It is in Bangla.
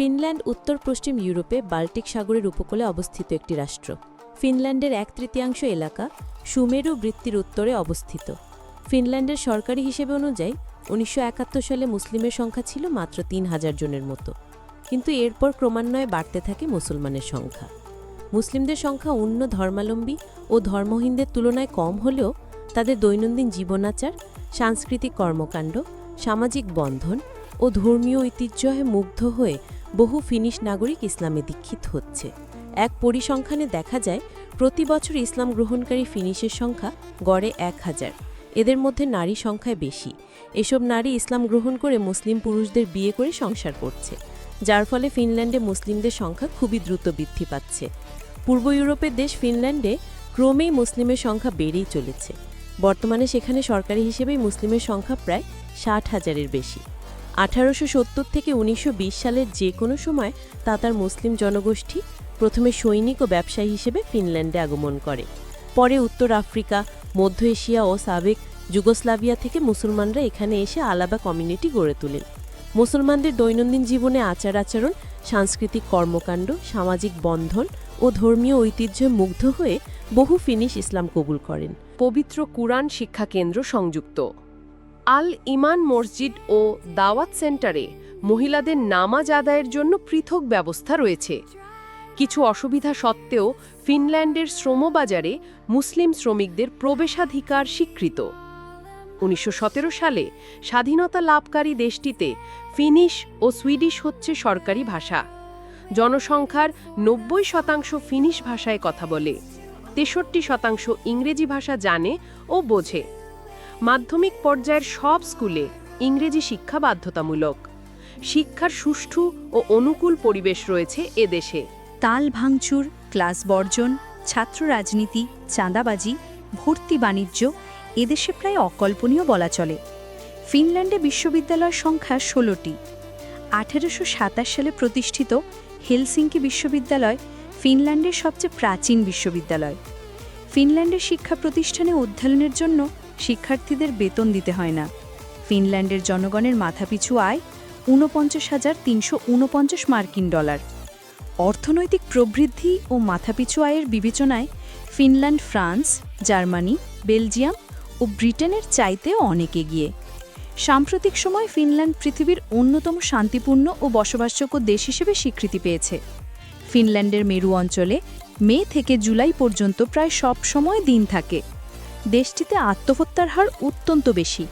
ফিনল্যান্ড, উত্তর পশ্চিম ইউরোপে বাল্টিক সাগরের উপকূলে অবস্থিত একটি রাষ্ট্র। ফিনল্যান্ডের এক তৃতীয়াংশ এলাকা সুমেরু বৃত্তির উত্তরে অবস্থিত। ফিনল্যান্ডের সরকারি হিসেবে অনুযায়ী, উনিশশো একাত্তর সালে মুসলিমের সংখ্যা ছিল মাত্র তিন হাজার জনের মতো। কিন্তু এরপর ক্রমান্বয়ে বাড়তে থাকে মুসলমানের সংখ্যা। মুসলিমদের সংখ্যা অন্য ধর্মালম্বী ও ধর্মহীনদের তুলনায় কম হলেও তাদের দৈনন্দিন জীবনাচার, সাংস্কৃতিক কর্মকাণ্ড, সামাজিক বন্ধন ও ধর্মীয় ঐতিহ্যে মুগ্ধ হয়ে বহু ফিনিশ নাগরিক ইসলামে দীক্ষিত হচ্ছে। এক পরিসংখ্যানে দেখা যায়, প্রতি বছর ইসলাম গ্রহণকারী ফিনিশের সংখ্যা গড়ে এক হাজার। এদের মধ্যে নারী সংখ্যায় বেশি। এসব নারী ইসলাম গ্রহণ করে মুসলিম পুরুষদের বিয়ে করে সংসার করছে, যার ফলে ফিনল্যান্ডে মুসলিমদের সংখ্যা খুবই দ্রুত বৃদ্ধি পাচ্ছে। পূর্ব ইউরোপের দেশ ফিনল্যান্ডে ক্রমেই মুসলিমের সংখ্যা বেড়েই চলেছে। বর্তমানে সেখানে সরকারি হিসেবেই মুসলিমের সংখ্যা প্রায় ষাট হাজারের বেশি। আঠারোশো সত্তর থেকে উনিশশো বিশ সালের যে কোনো সময় তাতার মুসলিম জনগোষ্ঠী, প্রথমে সৈনিক ও ব্যবসায়ী হিসেবে ফিনল্যান্ডে আগমন করে। পরে উত্তর আফ্রিকা, মধ্য এশিয়া ও সাবেক যুগোস্লাভিয়া থেকে মুসলমানরা এখানে এসে আলাদা কমিউনিটি গড়ে তোলেন। মুসলমানদের দৈনন্দিন জীবনে আচার আচরণ, সাংস্কৃতিক কর্মকাণ্ড, সামাজিক বন্ধন ও ধর্মীয় ঐতিহ্যে মুগ্ধ হয়ে বহু ফিনিশ ইসলাম কবুল করেন। পবিত্র কুরআন শিক্ষা কেন্দ্র সংযুক্ত। আল ইমান মসজিদ ও দাওয়াত সেন্টারে মহিলাদের নামাজ আদায়ের জন্য পৃথক ব্যবস্থা রয়েছে। কিছু অসুবিধা সত্ত্বেও ফিনল্যান্ডের শ্রমবাজারে মুসলিম শ্রমিকদের প্রবেশাধিকার স্বীকৃত। উনিশশো সতেরো সালে স্বাধীনতা লাভকারী দেশটিতে ফিনিশ ও সুইডিশ হচ্ছে সরকারি ভাষা। জনসংখ্যার নব্বই শতাংশ ফিনিশ ভাষায় কথা বলে, তেষট্টি শতাংশ ইংরেজি ভাষা জানে ও বোঝে। মাধ্যমিক পর্যায়ের সব স্কুলে ইংরেজি শিক্ষা বাধ্যতামূলক। শিক্ষার সুষ্ঠু ও অনুকূল পরিবেশ রয়েছে এদেশে তাল ভাঙচুর, ক্লাস বর্জন, ছাত্র রাজনীতি, চাঁদাবাজি, ভর্তি বাণিজ্য এদেশে প্রায় অকল্পনীয় বলা চলে। ফিনল্যান্ডে বিশ্ববিদ্যালয়ের সংখ্যা ষোলোটি। আঠেরোশো সাতাশ সালে প্রতিষ্ঠিত হেলসিঙ্কি বিশ্ববিদ্যালয় ফিনল্যান্ডের সবচেয়ে প্রাচীন বিশ্ববিদ্যালয়। ফিনল্যান্ডের শিক্ষা প্রতিষ্ঠানে অধ্যয়নের জন্য শিক্ষার্থীদের বেতন দিতে হয় না। ফিনল্যান্ডের জনগণের মাথাপিছু আয় ঊনপঞ্চাশ হাজার তিনশো ঊনপঞ্চাশ মার্কিন ডলার। অর্থনৈতিক প্রবৃদ্ধি ও মাথাপিছু আয়ের বিবেচনায় ফিনল্যান্ড, ফ্রান্স, জার্মানি, বেলজিয়াম ও ব্রিটেনের চাইতেও অনেক এগিয়ে। সাম্প্রতিক সময় ফিনল্যান্ড পৃথিবীর অন্যতম শান্তিপূর্ণ ও বসবাসযোগ্য দেশ হিসেবে স্বীকৃতি পেয়েছে। ফিনল্যান্ডের মেরু অঞ্চলে মে থেকে জুলাই পর্যন্ত প্রায় সব সময় দিন থাকে। দেশটিতে আত্মহত্যার হার অত্যন্ত বেশি।